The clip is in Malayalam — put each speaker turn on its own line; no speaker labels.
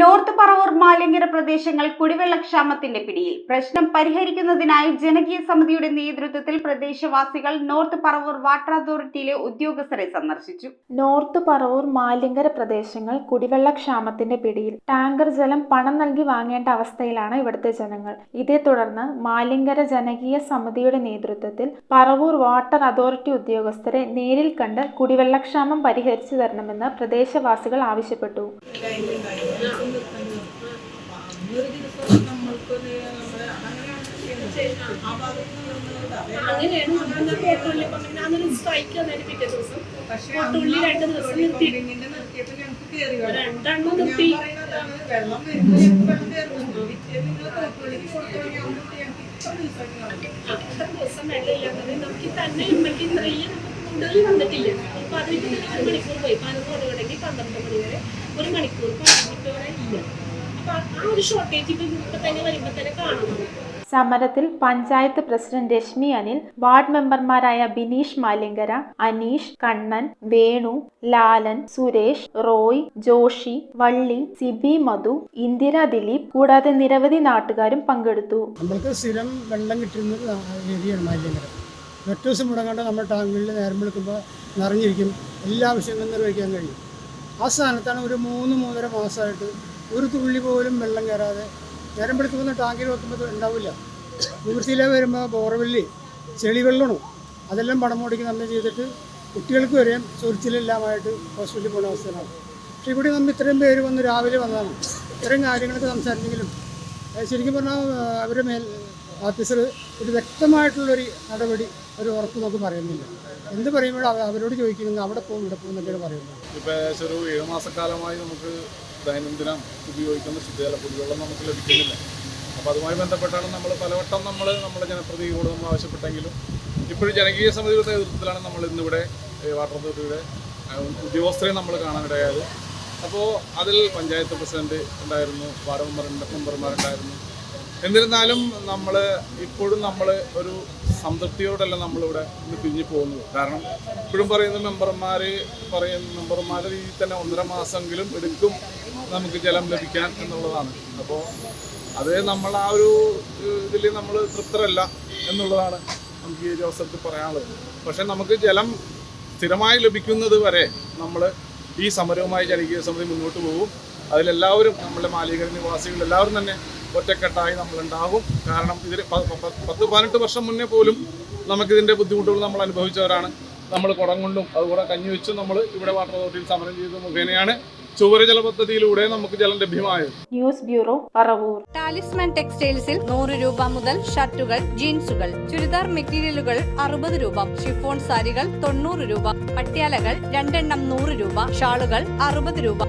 നോർത്ത് പറവൂർ മാലിന്യര പ്രദേശങ്ങൾ കുടിവെള്ളക്ഷാമത്തിന്റെ പിടിയിൽ. പ്രശ്നം പരിഹരിക്കുന്നതിനായി ജനകീയ സമിതിയുടെ നേതൃത്വത്തിൽ പ്രദേശവാസികൾ നോർത്ത് പറവൂർ വാട്ടർ അതോറിറ്റിയിലെ ഉദ്യോഗസ്ഥരെ സന്ദർശിച്ചു.
നോർത്ത് പറവൂർ മാലിങ്കര പ്രദേശങ്ങൾ കുടിവെള്ളക്ഷാമത്തിന്റെ പിടിയിൽ ടാങ്കർ ജലം പണം നൽകി വാങ്ങേണ്ട അവസ്ഥയിലാണ് ഇവിടുത്തെ ജനങ്ങൾ. ഇതേ തുടർന്ന് മാലിങ്കര ജനകീയ സമിതിയുടെ നേതൃത്വത്തിൽ പറവൂർ വാട്ടർ അതോറിറ്റി ഉദ്യോഗസ്ഥരെ നേരിൽ കണ്ട് കുടിവെള്ളക്ഷാമം പരിഹരിച്ചു തരണമെന്ന് പ്രദേശവാസികൾ ആവശ്യപ്പെട്ടു.
അങ്ങനെയാണ് നമ്മളെന്താ കോട്ടുള്ളി പറഞ്ഞു ഞാനൊരു സ്ട്രൈക്ക് തന്നതിന് പിറ്റേ ദിവസം. കോട്ടുള്ളി രണ്ട് ദിവസം നിർത്തി. രണ്ടെണ്ണം നിർത്തി. ദിവസം വെള്ളമില്ലാത്തത് നമുക്ക് തന്നെ നമുക്ക് ഇത്രയും കൂടുതൽ വന്നിട്ടില്ല ഇപ്പൊ അത് തന്നെ ഒരു മണിക്കൂർ പോയി. പതിനൊന്ന് മണി തുടങ്ങി പന്ത്രണ്ട് മണി വരെ ഒരു മണിക്കൂർ പതിനെട്ടോടെ വരെ ഇല്ല. അപ്പൊ ആ ഒരു ഷോർട്ടേജ് ഇപ്പൊ ഇപ്പൊ തന്നെ വരുമ്പോ തന്നെ കാണണം.
സമരത്തിൽ പഞ്ചായത്ത് പ്രസിഡന്റ് രശ്മി അനിൽ വാർഡ് മെമ്പർമാരായ ബിനീഷ് മാലിങ്കര അനീഷ് കണ്ണൻ വേണു ലാലൻ സുരേഷ് റോയ് ജോഷി വള്ളി സിബി മധു ഇന്ദിര ദിലീപ് കൂടാതെ നിരവധി നാട്ടുകാരും പങ്കെടുത്തു.
നമ്മൾക്ക് സ്ഥിരം വെള്ളം കിട്ടുന്ന ഏരിയയാണ് ഒറ്റ ദിവസം മുടങ്ങാണ്ട് നമ്മൾ ടാങ്കുകളിൽ നേരം വിളിക്കുമ്പോൾ നിറഞ്ഞിരിക്കും. എല്ലാ വിഷയങ്ങളും നിർവഹിക്കാൻ കഴിയും. ആ സ്ഥാനത്താണ് ഒരു മൂന്ന് മൂന്നര മാസമായിട്ട് ഒരു തുള്ളി പോലും വെള്ളം കയറാതെ നേരം വെളുക്കുമ്പോൾ ടാങ്കിൽ വെക്കുമ്പോൾ ഉണ്ടാവില്ല. നിവൃത്തിയിലെ വരുമ്പോൾ ബോർവെല്ലി ചെളി വെള്ളണോ അതെല്ലാം പണം മുടക്കി നമ്മൾ ചെയ്തിട്ട് കുട്ടികൾക്ക് വരെയും ചൊരിച്ചിലെല്ലാമായിട്ട് ഹോസ്പിറ്റലിൽ പോകുന്ന അവസ്ഥയിലാണ് പക്ഷേ ഇവിടെ നമ്മൾ ഇത്രയും പേര് വന്ന് രാവിലെ വന്നതാണ്. ഇത്രയും കാര്യങ്ങളൊക്കെ സംസാരിച്ചെങ്കിലും ശരിക്കും പറഞ്ഞാൽ അവരുടെ മേൽ ഓഫീസർ ഒരു വ്യക്തമായിട്ടുള്ളൊരു നടപടി ഒരു ഉറപ്പ് നമുക്ക് പറയുന്നില്ല. എന്ത് പറയുമ്പോഴും അവരോട് ചോദിക്കുന്നു അവിടെ പോകും ഇവിടെ പോകും എന്നൊക്കെയാണ് പറയുന്നത്.
ഇപ്പോൾ ഏകദേശം ഒരു ഏഴ് മാസക്കാലമായി നമുക്ക് ദൈനംദിനം ഉപയോഗിക്കുന്ന ശുദ്ധജല കുടിവെള്ളം നമുക്ക് ലഭിക്കുന്നില്ല. അപ്പോൾ അതുമായി ബന്ധപ്പെട്ടാണ് നമ്മൾ പലവട്ടം നമ്മൾ നമ്മുടെ ജനപ്രതിനിധികളോട് നമ്മൾ ആവശ്യപ്പെട്ടെങ്കിലും ഇപ്പോഴും ജനകീയ സമിതിയുടെ നേതൃത്വത്തിലാണ് നമ്മൾ ഇന്നിവിടെ വാട്ടർ അതോറിറ്റിയുടെ ഉദ്യോഗസ്ഥരെ നമ്മൾ കാണാനിടയായത്. അപ്പോൾ അതിൽ പഞ്ചായത്ത് പ്രസിഡന്റ് ഉണ്ടായിരുന്നു വാർഡ് മെമ്പർ മെമ്പർമാരുണ്ടായിരുന്നു. എന്നിരുന്നാലും നമ്മൾ ഇപ്പോഴും നമ്മൾ ഒരു സംതൃപ്തിയോടല്ല നമ്മളിവിടെ ഇന്ന് പിരിഞ്ഞു പോകുന്നത്. കാരണം ഇപ്പോഴും പറയുന്ന മെമ്പർമാർ പറയുന്ന മെമ്പർമാരുടെ രീതിയിൽ തന്നെ ഒന്നര മാസമെങ്കിലും എടുക്കും നമുക്ക് ജലം ലഭിക്കാൻ എന്നുള്ളതാണ്. അപ്പോൾ അത് നമ്മൾ ആ ഒരു ഇതിൽ നമ്മൾ തൃപ്തരല്ല എന്നുള്ളതാണ് നമുക്ക് ഈ ഒരു അവസരത്തിൽ പറയാനുള്ളത്. പക്ഷേ നമുക്ക് ജലം സ്ഥിരമായി ലഭിക്കുന്നത് വരെ നമ്മൾ ഈ സമരവുമായി ജനകീയ സമിതി മുന്നോട്ട് പോകും അതിലെല്ലാവരും നമ്മുടെ മാലിക നിവാസികൾ എല്ലാവരും തന്നെ ഒറ്റക്കെട്ടായി നമ്മളുണ്ടാകും കാരണം ഇതിൽ പത്ത് പതിനെട്ട് വർഷം മുന്നേ പോലും നമുക്കിതിന്റെ ബുദ്ധിമുട്ടുകൾ നമ്മൾ അനുഭവിച്ചവരാണ്. നമ്മൾ കുടം കൊണ്ടും അതുകൂടെ കഞ്ഞി വെച്ചും നമ്മൾ ഇവിടെ വാട്ടർ അതോറിറ്റിയിൽ സമരം ചെയ്ത മുഖേനയാണ് ചുവര ജല പദ്ധതിയിലൂടെ നമുക്ക് ജലം ലഭ്യമായത്.
News bureau Paravur.
ടാലിസ്മാൻ ടെക്സ്റ്റൈൽസിൽ നൂറ് രൂപ മുതൽ ഷർട്ടുകൾ ജീൻസുകൾ ചുരിദാർ മെറ്റീരിയലുകൾ അറുപത് രൂപ ഷിഫോൺ സാരികൾ തൊണ്ണൂറ് രൂപ പട്യാലകൾ രണ്ടെണ്ണം നൂറ് രൂപ ഷാളുകൾ അറുപത് രൂപ